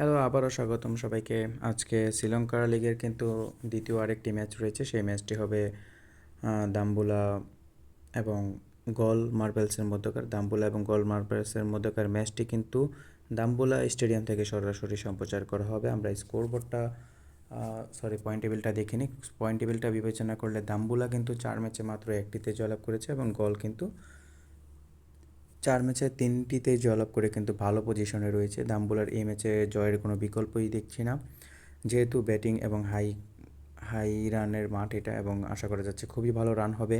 Hello আবারও স্বাগতম সবাইকে। আজকে শ্রীলঙ্কা লিগের কিন্তু দ্বিতীয় আরেকটি ম্যাচ রয়েছে। সেই ম্যাচটি হবে দাম্বুলা এবং গল মার্বেলসের মধ্যকার, দাম্বুলা এবং গল মার্বেলসের মধ্যকার ম্যাচটি কিন্তু দাম্বুলা স্টেডিয়াম থেকে সরাসরি সম্প্রচার করা হবে। আমরা স্কোরবোর্ডটা সরি পয়েন্ট টেবিলটা দেখিনি। পয়েন্ট টেবিলটা বিবেচনা করলে দাম্বুলা কিন্তু চার ম্যাচে মাত্র একটিতে জয়লাভ করেছে এবং গল কিন্তু চার ম্যাচে তিনটিতে জয়লাভ করে কিন্তু ভালো পজিশনে রয়েছে। দাম্বুলার এই ম্যাচে জয়ের কোনো বিকল্পই দেখছি না। যেহেতু ব্যাটিং এবং হাই হাই রানের মাঠ এটা এবং আশা করা যাচ্ছে খুবই ভালো রান হবে।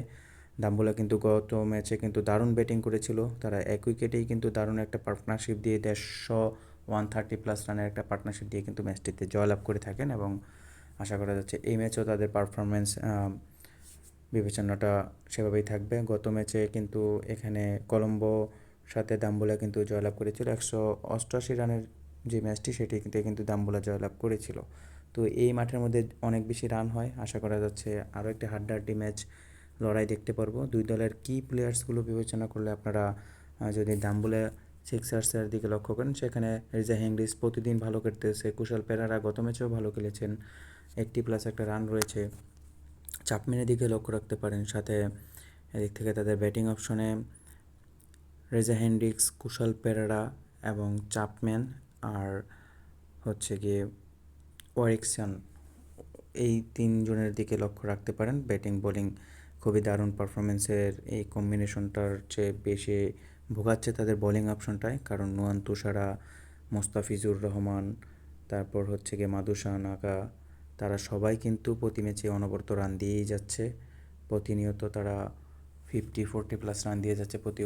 দাম্বুলা কিন্তু গত ম্যাচে কিন্তু দারুণ ব্যাটিং করেছিল। তারা এক উইকেটেই কিন্তু দারুণ একটা পার্টনারশিপ দিয়ে দেড়শো ওয়ান থার্টি প্লাস রানের একটা পার্টনারশিপ দিয়ে কিন্তু ম্যাচটিতে জয়লাভ করে থাকেন এবং আশা করা যাচ্ছে এই ম্যাচেও তাদের পারফরমেন্স বিবেচনাটা সেভাবেই থাকবে। গত ম্যাচে কিন্তু এখানে কলম্বো সাথে দাম্বুলা কিন্তু জয়লাভ করেছিল। একশো অষ্টআশি রানের যে ম্যাচটি সেটি কিন্তু দাম্বুলা জয়লাভ করেছিল। তো এই মাঠের মধ্যে অনেক বেশি রান হয়। আশা করা যাচ্ছে আরও একটি হাড্ডাহাড্ডি ম্যাচ লড়াই দেখতে পারব। দুই দলের কি প্লেয়ার্সগুলো বিবেচনা করলে আপনারা যদি দাম্বুলা সিক্সার্সের দিকে লক্ষ্য করেন, সেখানে রিজা হেংরিস প্রতিদিন ভালো খেলতেছে। কুশল পেরারা গত ম্যাচেও ভালো খেলেছেন। একটি প্লাস একটা রান রয়েছে। চাপমিনের দিকে লক্ষ্য রাখতে পারেন। সাথে এদিক থেকে তাদের ব্যাটিং অপশনে রেজা হেন্ড্রিক্স কুশল পেরেরা এবং চাপম্যান আর হচ্ছে গিয়ে ওয়ারিকসন। এই তিনজনের দিকে লক্ষ্য রাখতে পারেন। ব্যাটিং, বোলিং খুবই দারুণ পারফরমেন্সের এই কম্বিনেশনটার চেয়ে বেশি ভোগাচ্ছে তাদের বোলিং অপশনটায়। কারণ নুয়ান তুষারা, মোস্তাফিজুর রহমান, তারপর হচ্ছে গিয়ে মাদুসা নাকা তারা সবাই কিন্তু প্রতি ম্যাচে অনবরত রান দিয়েই যাচ্ছে। প্রতিনিয়ত তারা ফিফটি ফোরটি প্লাস রান দিয়ে যাচ্ছে প্রতি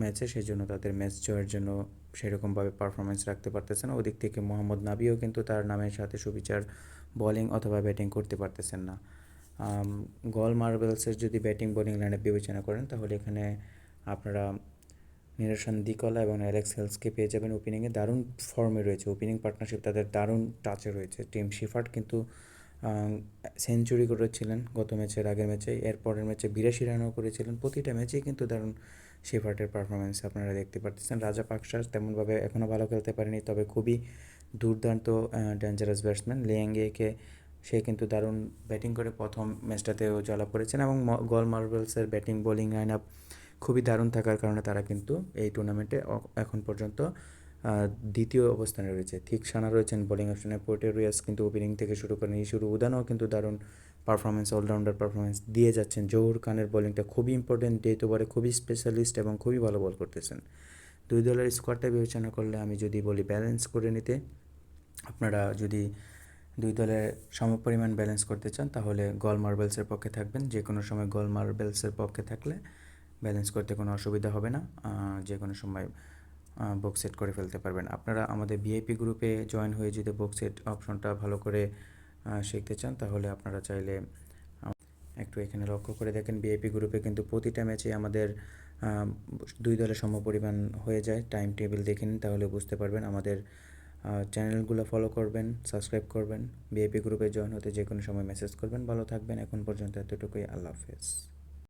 ম্যাচে সেই জন্য তাদের ম্যাচ জয়ের জন্য সেরকমভাবে পারফরমেন্স রাখতে পারতেছে না। ওদিক থেকে মোহাম্মদ নাবিও কিন্তু তার নামের সাথে সুবিচার বোলিং অথবা ব্যাটিং করতে পারতেছেন না। গল মার্বেলসের যদি ব্যাটিং বোলিং লাইনে বিবেচনা করেন, তাহলে এখানে আপনারা নিরসন দিকলা এবং অ্যালেক্স হেলসকে পেয়ে যাবেন ওপেনিংয়ে। দারুণ ফর্মে রয়েছে। ওপেনিং পার্টনারশিপ তাদের দারুণ টাচে রয়েছে। টিম শিফার্ট কিন্তু সেঞ্চুরি করেছিলেন গত ম্যাচের আগের ম্যাচে। এরপরের ম্যাচে বিরাশি রানও করেছিলেন। প্রতিটা ম্যাচেই কিন্তু দারুণ শিফার্টের পারফরমেন্স আপনারা দেখতে পারতেছেন। রাজা পাকসার তেমনভাবে এখনও ভালো খেলতে পারেনি, তবে খুবই দুর্দান্ত ডেঞ্জারাস ব্যাটসম্যান লিয়াঙ্গেকে সে কিন্তু দারুণ ব্যাটিং করে প্রথম ম্যাচটাতেও জয়লাভ করেছেন এবং গল মার্বেলসের ব্যাটিং বোলিং লাইন আপ খুবই দারুণ থাকার কারণে তারা কিন্তু এই টুর্নামেন্টে এখন পর্যন্ত দ্বিতীয় অবস্থানে রয়েছে। ঠিক সানা রয়েছেন বোলিং অপশনে, পোর্টে পোর্টেরিয়াস কিন্তু ওপেনিং থেকে শুরু করেন ইশুরু উদানও কিন্তু দারুণ পারফরমেন্স অলরাউন্ডার পারফরমেন্স দিয়ে যাচ্ছেন। জহুর খানের বোলিংটা খুবই ইম্পর্টেন্ট ডেট ওভারে খুবই স্পেশালিস্ট এবং খুবই ভালো বল করতেছেন। দুই দলের স্কোয়াডটা বিবেচনা করলে আমি যদি বলি ব্যালেন্স করে নিতে, আপনারা যদি দুই দলের সমপরিমাণ ব্যালেন্স করতে চান, তাহলে গল মার্বেলসের পক্ষে থাকবেন। যে কোনো সময় গল মার্বেলসের পক্ষে থাকলে ব্যালেন্স করতে কোনো অসুবিধা হবে না যে কোনো সময় বক্স সেট করে ফেলতে পারবেন। আপনারা আমাদের ভিআইপি গ্রুপে জয়েন হয়ে যদি বক্স সেট অপশনটা ভালো করে শিখতে চান, তাহলে আপনারা চাইলে একটু এখানে লক্ষ্য করে দেখেন ভিআইপি গ্রুপে কিন্তু প্রতিটা ম্যাচে আমাদের দুই দলের সমপরিমাণ হয়ে যায়। টাইম টেবিল দেখে নিন, তাহলে বুঝতে পারবেন আমাদের চ্যানেলগুলো ফলো করবেন সাবস্ক্রাইব করবেন। ভিআইপি গ্রুপে জয়েন হতে যে কোনো সময় মেসেজ করবেন। ভালো থাকবেন। এখন পর্যন্ত এতটুকুই। আল্লাহ হাফেজ।